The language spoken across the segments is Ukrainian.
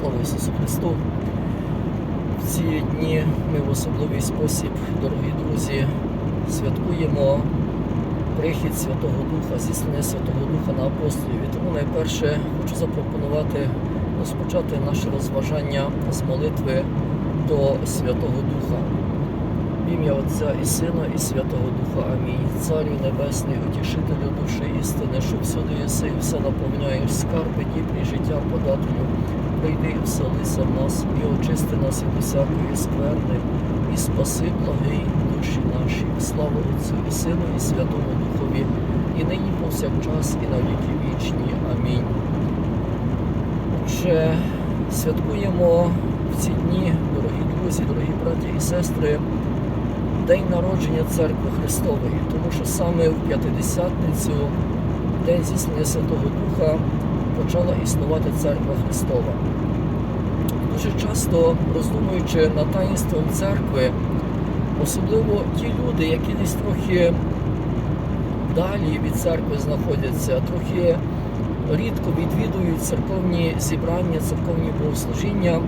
Слава Ісусу Христу! В ці дні ми в особливий спосіб, дорогі друзі, святкуємо прихід Святого Духа, зіслання Святого Духа на апостолів. І тому найперше хочу запропонувати розпочати наше розважання з молитви до Святого Духа. В ім'я Отця і Сина, і Святого Духа. Амінь. Царю Небесний, утішителю душі істини, що всюди єси і все наповняєш, скарби дібрі життя подателю. Прийди і вселися в нас, і очисти нас від усякої скверни, і спаси благий душі наші. Слава Отцю і Сину, і Святому Духові, і нині повсякчас, і на віки вічні. Амінь. Отже, святкуємо в ці дні, дорогі друзі, дорогі браті і сестри, День народження Церкви Христової, тому що саме в П'ятидесятницю, День зіснення Святого Духа, почала існувати Церква Христова. Дуже часто, роздумуючи над таїнством церкви, особливо ті люди, які десь трохи далі від церкви знаходяться, трохи рідко відвідують церковні зібрання, церковні богослужіння,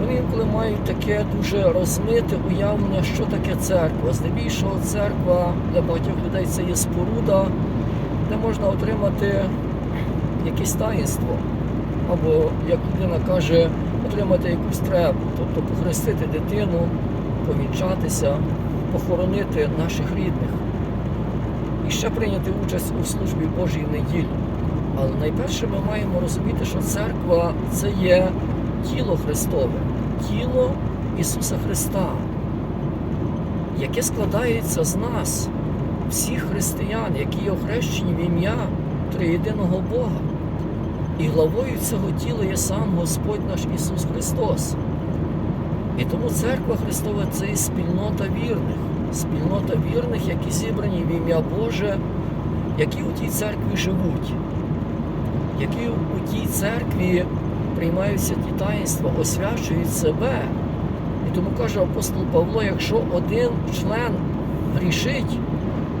вони інколи мають таке дуже розмите уявлення, що таке церква. Здебільшого церква для багатьох людей це є споруда, де можна отримати якесь таїнство. Або, як людина каже, отримати якусь требу, тобто похрестити дитину, повінчатися, похоронити наших рідних і ще прийняти участь у службі Божій в неділю. Але найперше ми маємо розуміти, що церква це є тіло Христове, тіло Ісуса Христа, яке складається з нас, всіх християн, які є охрещені в ім'я триєдиного Бога. І главою цього тіла є сам Господь наш Ісус Христос. І тому церква Христова це і спільнота вірних, спільнота вірних, які зібрані в ім'я Боже, які у тій церкві живуть, які у тій церкві приймаються ті таїнства, освячують себе. І тому каже апостол Павло: якщо один член грішить,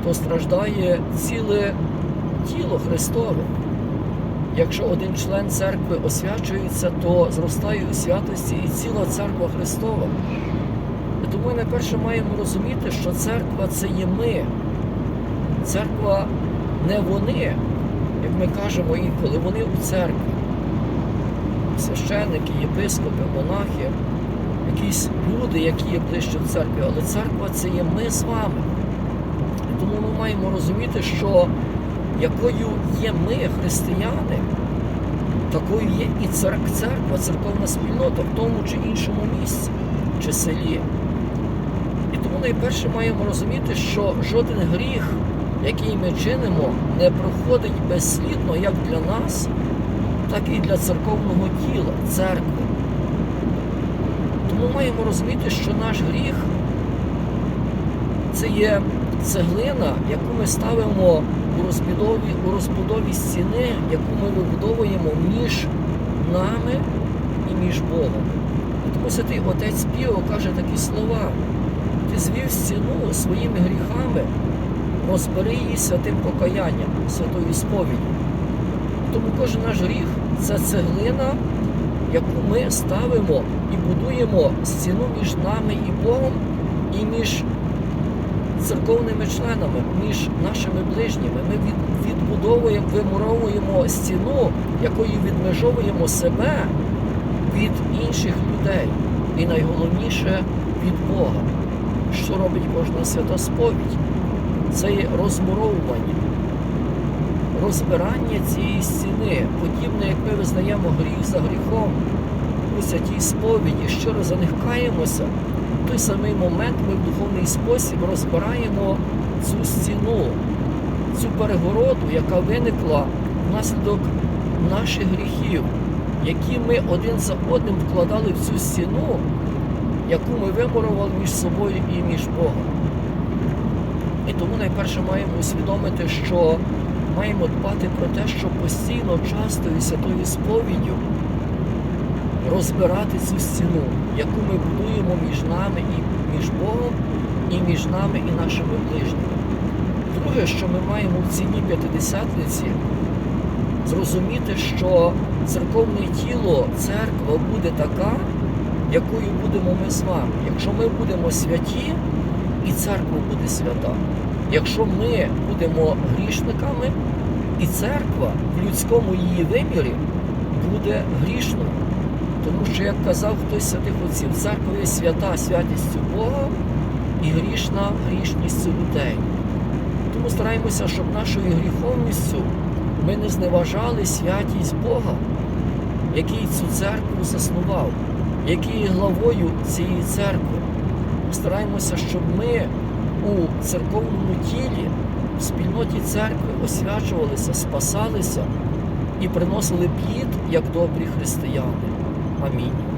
то страждає ціле тіло Христове. Якщо один член церкви освячується, то зростає у святості і ціла церква Христова. Тому ми найперше маємо розуміти, що церква це є ми. Церква не вони, як ми кажемо інколи, вони у церкві. Священники, єпископи, монахи, якісь люди, які є ближче в церкві, але церква це є ми з вами. Тому ми маємо розуміти, що якою є ми, християни, такою є і церква, церковна спільнота в тому чи іншому місці чи селі. І тому найперше маємо розуміти, що жоден гріх, який ми чинимо, не проходить безслідно як для нас, так і для церковного тіла, церкви. Тому маємо розуміти, що наш гріх це є цеглина, яку ми ставимо у розбудові, у розбудові стіни, яку ми вибудовуємо між нами і між Богом. Тому святий отець Піо каже такі слова: ти звів стіну своїми гріхами, розбери її святим покаянням, святою сповіддю. Тому кожен наш гріх це цеглина, яку ми ставимо і будуємо стіну між нами і Богом, і між церковними членами, між нашими ближніми. Ми від, відбудовуємо, вимуровуємо стіну, якою відмежовуємо себе від інших людей. І найголовніше від Бога. Що робить кожна свята сповідь? Це є розмуровування, розбирання цієї стіни, подібне, як ми визнаємо гріх за гріхом у святій сповіді, щиро за них каємося, в той самий момент ми в духовний спосіб розбираємо цю стіну, цю перегороду, яка виникла внаслідок наших гріхів, які ми один за одним вкладали в цю стіну, яку ми вимурували між собою і між Богом. І тому найперше маємо усвідомити, що маємо дбати про те, щоб постійно, часто і святою сповіддю розбирати цю стіну, яку ми будуємо між нами і між Богом, і між нами і нашими ближніми. Друге, що ми маємо в ціні п'ятидесятниці, зрозуміти, що церковне тіло, церква буде така, якою будемо ми з вами. Якщо ми будемо святі, і церква буде свята. Якщо ми будемо грішниками, і церква в людському її вимірі буде грішною. Тому що, як казав хтось святих отців, церква є свята святістю Бога і грішна грішністю людей. Тому стараємося, щоб нашою гріховністю ми не зневажали святість Бога, який цю церкву заснував, який є главою цієї церкви. Стараємося, щоб ми у церковному тілі, в спільноті церкви освячувалися, спасалися і приносили плід як добрі християни. Амінь.